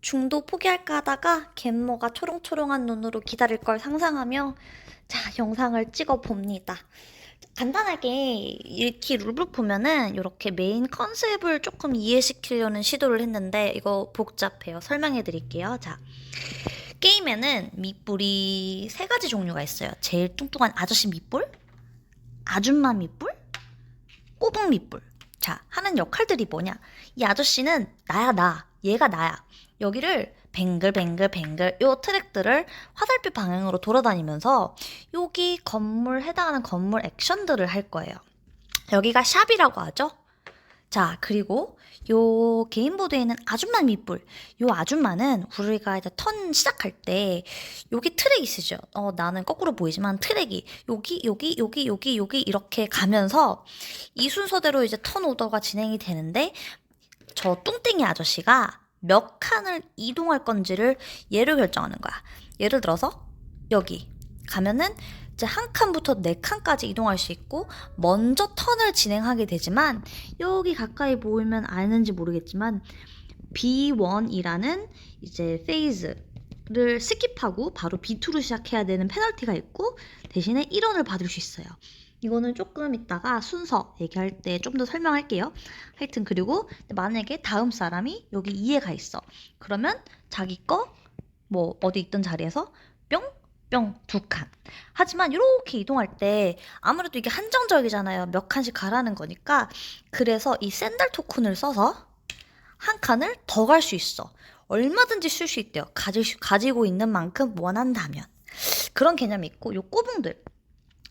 중도 포기할까 하다가 갯모가 초롱초롱한 눈으로 기다릴 걸 상상하며 자, 영상을 찍어 봅니다. 간단하게 이렇게 룰북 보면은 이렇게 메인 컨셉을 조금 이해시키려는 시도를 했는데 이거 복잡해요. 설명해 드릴게요. 자. 게임에는 밑불이 세 가지 종류가 있어요. 제일 뚱뚱한 아저씨 밑불, 아줌마 밑불, 꼬북 밑불. 자, 하는 역할들이 뭐냐? 이 아저씨는 나야, 나. 얘가 나야. 여기를 뱅글뱅글 뱅글 요 트랙들을 화살표 방향으로 돌아다니면서 여기 건물 해당하는 건물 액션들을 할 거예요. 여기가 샵이라고 하죠. 자, 그리고 요 게임보드에 있는 아줌마 밑불. 요 아줌마는 우리가 이제 턴 시작할 때 여기 트랙 있으죠. 어, 나는 거꾸로 보이지만 트랙이 여기, 여기, 여기, 여기, 여기 이렇게 가면서 이 순서대로 이제 턴 오더가 진행이 되는데 저 뚱땡이 아저씨가 몇 칸을 이동할 건지를 얘로 결정하는 거야. 예를 들어서 여기 가면은 이제 한 칸부터 네 칸까지 이동할 수 있고 먼저 턴을 진행하게 되지만 여기 가까이 보이면 아는지 모르겠지만 B1이라는 이제 페이즈를 스킵하고 바로 B2로 시작해야 되는 페널티가 있고 대신에 1원을 받을 수 있어요. 이거는 조금 이따가 순서 얘기할 때 좀 더 설명할게요. 하여튼 그리고 만약에 다음 사람이 여기 2에 가 있어. 그러면 자기 거 뭐 어디 있던 자리에서 뿅 뿅 두 칸. 하지만 이렇게 이동할 때 아무래도 이게 한정적이잖아요. 몇 칸씩 가라는 거니까 그래서 이 샌들 토큰을 써서 한 칸을 더 갈 수 있어. 얼마든지 쓸 수 있대요. 가지, 가지고 있는 만큼 원한다면. 그런 개념이 있고 요 꼬붕들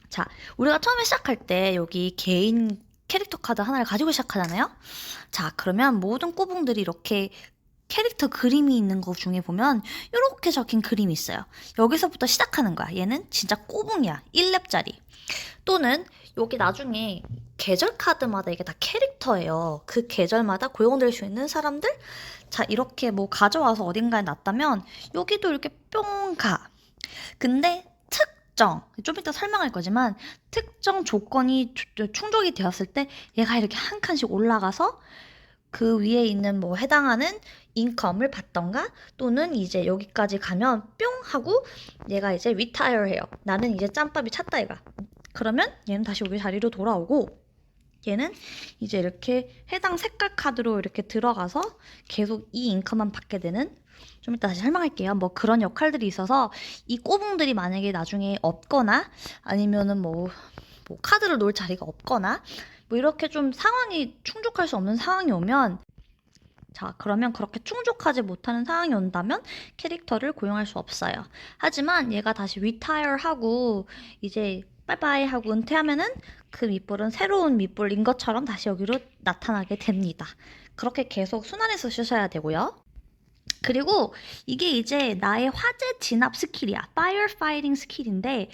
자, 우리가 처음에 시작할 때 여기 개인 캐릭터 카드 하나를 가지고 시작하잖아요? 자, 그러면 모든 꼬붕들이 이렇게 캐릭터 그림이 있는 것 중에 보면 이렇게 적힌 그림이 있어요. 여기서부터 시작하는 거야. 얘는 진짜 꼬붕이야. 1렙짜리. 또는 여기 나중에 계절 카드마다 이게 다 캐릭터예요. 그 계절마다 고용될 수 있는 사람들? 자, 이렇게 뭐 가져와서 어딘가에 놨다면 여기도 이렇게 뿅 가. 근데 특정, 좀 이따 설명할 거지만 특정 조건이 추- 충족이 되었을 때 얘가 이렇게 한 칸씩 올라가서 그 위에 있는 뭐 해당하는 인컴을 받던가 또는 이제 여기까지 가면 뿅 하고 얘가 이제 리타이어 해요. 나는 이제 짬밥이 찼다 얘가. 그러면 얘는 다시 여기 자리로 돌아오고 얘는 이제 이렇게 해당 색깔 카드로 이렇게 들어가서 계속 이 인컴만 받게 되는 좀 이따 다시 설명할게요. 뭐 그런 역할들이 있어서 이 꼬붕들이 만약에 나중에 없거나 아니면은 뭐, 뭐 카드를 놓을 자리가 없거나 뭐 이렇게 좀 상황이 충족할 수 없는 상황이 오면 자, 그러면 그렇게 충족하지 못하는 상황이 온다면 캐릭터를 고용할 수 없어요. 하지만 얘가 다시 retire 하고 이제 빠이빠이 하고 은퇴하면은 그 밑볼은 새로운 밑볼인 것처럼 다시 여기로 나타나게 됩니다. 그렇게 계속 순환해서 쓰셔야 되고요. 그리고 이게 이제 나의 화재 진압 스킬이야. firefighting 스킬인데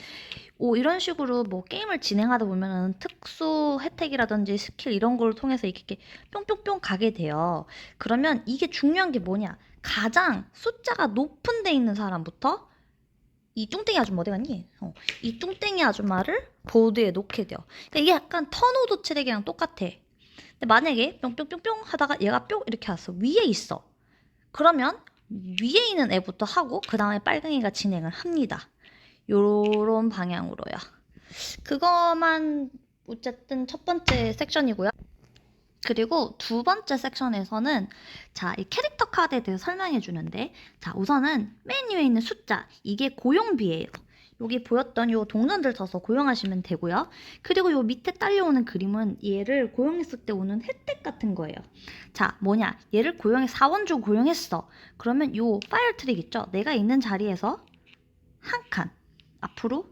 오, 이런 식으로 뭐 게임을 진행하다 보면은 특수 혜택이라든지 스킬 이런 걸 통해서 이렇게 뿅뿅뿅 가게 돼요. 그러면 이게 중요한 게 뭐냐? 가장 숫자가 높은 데 있는 사람부터 이 뚱땡이 아줌마 어디 갔니? 어, 이 뚱땡이 아줌마를 보드에 놓게 돼요. 그러니까 이게 약간 턴오도 트랙이랑 똑같아. 근데 만약에 뿅뿅뿅뿅 하다가 얘가 뿅 이렇게 왔어. 위에 있어. 그러면 위에 있는 애부터 하고 그 다음에 빨강이가 진행을 합니다. 요런 방향으로요. 그거만 어쨌든 첫 번째 섹션이고요. 그리고 두 번째 섹션에서는 자, 이 캐릭터 카드에 대해서 설명해 주는데 자, 우선은 맨 위에 있는 숫자 이게 고용비예요. 여기 보였던 요 동전들 써서 고용하시면 되고요. 그리고 요 밑에 딸려오는 그림은 얘를 고용했을 때 오는 혜택 같은 거예요. 자, 뭐냐? 얘를 고용해 4원 주고 고용했어. 그러면 요 파일 트릭 있죠? 내가 있는 자리에서 한 칸 앞으로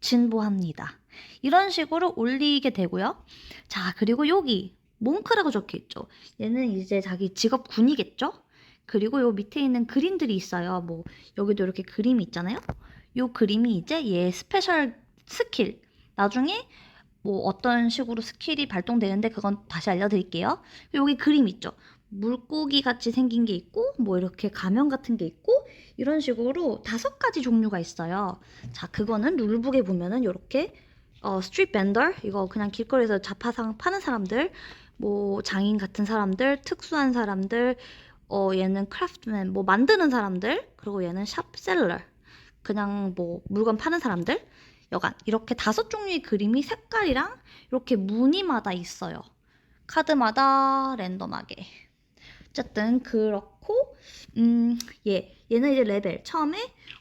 진보합니다. 이런 식으로 올리게 되고요. 자, 그리고 여기 몽크라고 적혀 있죠. 얘는 이제 자기 직업 군이겠죠? 그리고 요 밑에 있는 그림들이 있어요. 뭐 여기도 이렇게 그림이 있잖아요. 요 그림이 이제 얘 스페셜 스킬. 나중에 뭐 어떤 식으로 스킬이 발동되는데 그건 다시 알려드릴게요. 여기 그림 있죠. 물고기 같이 생긴 게 있고 뭐 이렇게 가면 같은 게 있고 이런 식으로 다섯 가지 종류가 있어요. 자, 그거는 룰북에 보면은 이렇게 어, 스트리트 벤더 이거 그냥 길거리에서 자파상 파는 사람들, 뭐 장인 같은 사람들, 특수한 사람들, 어, 얘는 크래프트맨, 뭐 만드는 사람들, 그리고 얘는 샵셀러, 그냥 뭐 물건 파는 사람들, 여간 이렇게 다섯 종류의 그림이 색깔이랑 이렇게 무늬마다 있어요. 카드마다 랜덤하게. 어쨌든 그렇고, 음, 얘, 얘는 이제 레벨. 처음에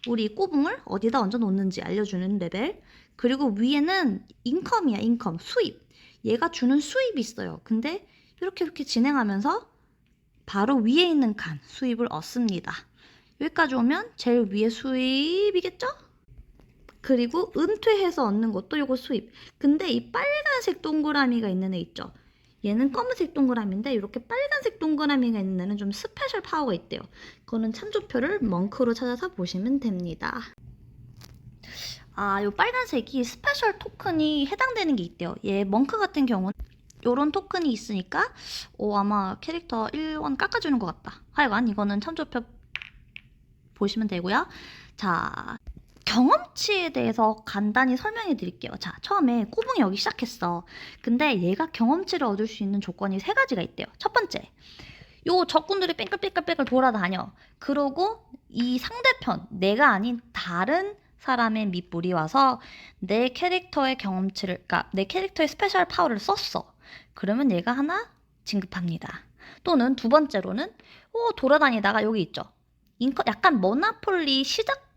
우리 꼬붕을 어디다 얹어 놓는지 알려주는 레벨. 그리고 위에는 인컴이야, 인컴, 수입. 얘가 주는 수입이 있어요. 근데 이렇게 이렇게 진행하면서 바로 위에 있는 칸 수입을 얻습니다. 여기까지 오면 제일 위에 수입이겠죠? 그리고 은퇴해서 얻는 것도 요거 수입. 근데 이 빨간색 동그라미가 있는 애 있죠? 얘는 검은색 동그라미인데 이렇게 빨간색 동그라미가 있는 애는 좀 스페셜 파워가 있대요. 그거는 참조표를 멍크로 찾아서 보시면 됩니다. 아, 요 빨간색이 스페셜 토큰이 해당되는 게 있대요. 얘 멍크 같은 경우는 요런 토큰이 있으니까 오, 아마 캐릭터 1원 깎아주는 것 같다. 하여간 이거는 참조표 보시면 되고요. 자, 경험치에 대해서 간단히 설명해 드릴게요. 자, 처음에 꼬붕이 여기 시작했어. 근데 얘가 경험치를 얻을 수 있는 조건이 세 가지가 있대요. 첫 번째, 요 적군들이 뺑글뺑글뺑글 돌아다녀. 그러고 이 상대편, 내가 아닌 다른 사람의 밑불이 와서 내 캐릭터의 경험치를, 그러니까 내 캐릭터의 스페셜 파워를 썼어. 그러면 얘가 하나 진급합니다. 또는 두 번째로는 오, 돌아다니다가 여기 있죠. 인커 약간 모나폴리 시작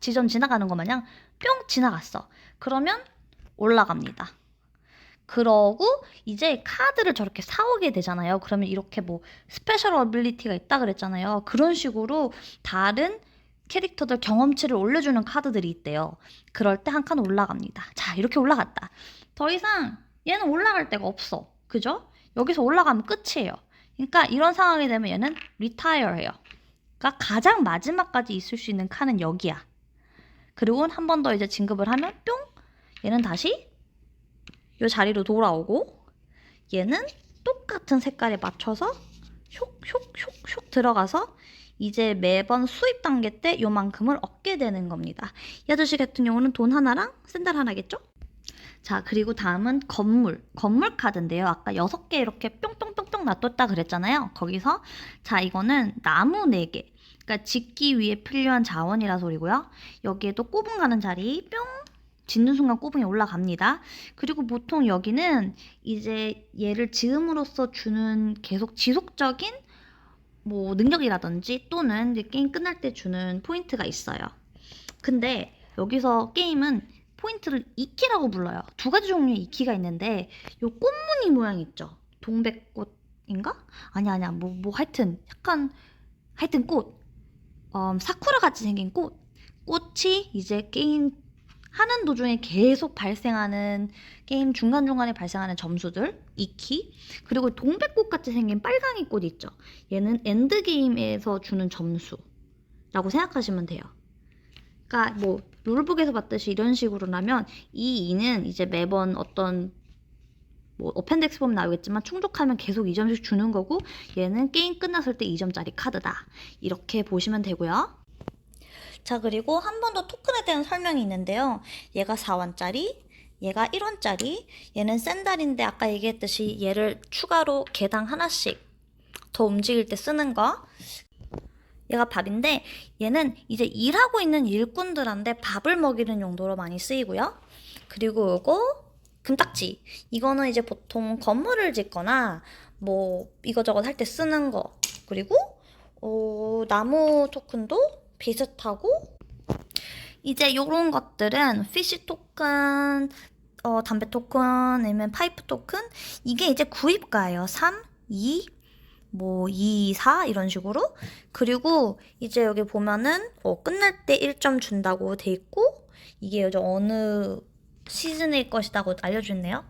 지점 지나가는 것 마냥 뿅 지나갔어. 그러면 올라갑니다. 그러고 이제 카드를 저렇게 사오게 되잖아요. 그러면 이렇게 뭐 스페셜 어빌리티가 있다 그랬잖아요. 그런 식으로 다른 캐릭터들 경험치를 올려주는 카드들이 있대요. 그럴 때 한 칸 올라갑니다. 자, 이렇게 올라갔다. 더 이상 얘는 올라갈 데가 없어. 그죠? 여기서 올라가면 끝이에요. 그러니까 이런 상황이 되면 얘는 retire 해요. 그러니까 가장 마지막까지 있을 수 있는 칸은 여기야. 그리고 한 번 더 이제 진급을 하면 뿅! 얘는 다시 이 자리로 돌아오고 얘는 똑같은 색깔에 맞춰서 슉슉슉슉 들어가서 이제 매번 수입 단계 때 요만큼을 얻게 되는 겁니다. 이 아저씨 같은 경우는 돈 하나랑 샌들 하나겠죠? 자, 그리고 다음은 건물. 건물 카드인데요. 아까 6개 이렇게 뿅뿅뿅뿅 놔뒀다 그랬잖아요. 거기서 자, 이거는 나무 4개. 그러니까 짓기 위해 필요한 자원이라 소리고요. 여기에도 꼬붕 가는 자리 뿅 짓는 순간 꼬붕이 올라갑니다. 그리고 보통 여기는 이제 얘를 지음으로써 주는 계속 지속적인 뭐 능력이라든지 또는 게임 끝날 때 주는 포인트가 있어요. 근데 여기서 게임은 포인트를 이키라고 불러요. 두 가지 종류의 이키가 있는데 요 꽃무늬 모양 있죠. 동백꽃인가? 아니 아니야. 뭐뭐 하여튼 약간 하여튼 꽃. 음, 사쿠라 같이 생긴 꽃. 꽃이 이제 게임 하는 도중에 계속 발생하는 게임 중간중간에 발생하는 점수들 2키 그리고 동백꽃 같이 생긴 빨강이 꽃 있죠. 얘는 엔드게임에서 주는 점수라고 생각하시면 돼요. 그러니까 뭐 룰북에서 봤듯이 이런 식으로라면 이 2는 이제 매번 어떤 뭐 어펜덱스 보면 나오겠지만 충족하면 계속 2점씩 주는 거고 얘는 게임 끝났을 때 2점짜리 카드다. 이렇게 보시면 되고요 자, 그리고 한 번 더 토큰에 대한 설명이 있는데요. 얘가 4원짜리, 얘가 1원짜리, 얘는 샌달인데 아까 얘기했듯이 얘를 추가로 개당 하나씩 더 움직일 때 쓰는 거. 얘가 밥인데 얘는 이제 일하고 있는 일꾼들한테 밥을 먹이는 용도로 많이 쓰이고요. 그리고 요거 금딱지. 이거는 이제 보통 건물을 짓거나 뭐 이거저것 할 때 쓰는 거. 그리고 어, 나무 토큰도 비슷하고 이제 이런 것들은 피시 토큰, 어, 담배 토큰, 아니면 파이프 토큰 이게 이제 구입가예요. 3, 2, 뭐 2, 4 이런 식으로 그리고 이제 여기 보면은 어, 끝날 때 1점 준다고 돼 있고 이게 요즘 어느 시즌일 것이라고 알려주네요.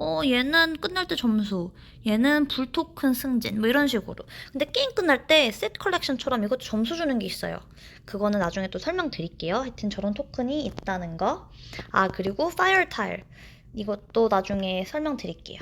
어, 얘는 끝날 때 점수, 얘는 불 토큰 승진, 뭐 이런 식으로. 근데 게임 끝날 때 셋 컬렉션처럼 이것도 점수 주는 게 있어요. 그거는 나중에 또 설명드릴게요. 하여튼 저런 토큰이 있다는 거. 아, 그리고 파이어 타일. 이것도 나중에 설명드릴게요.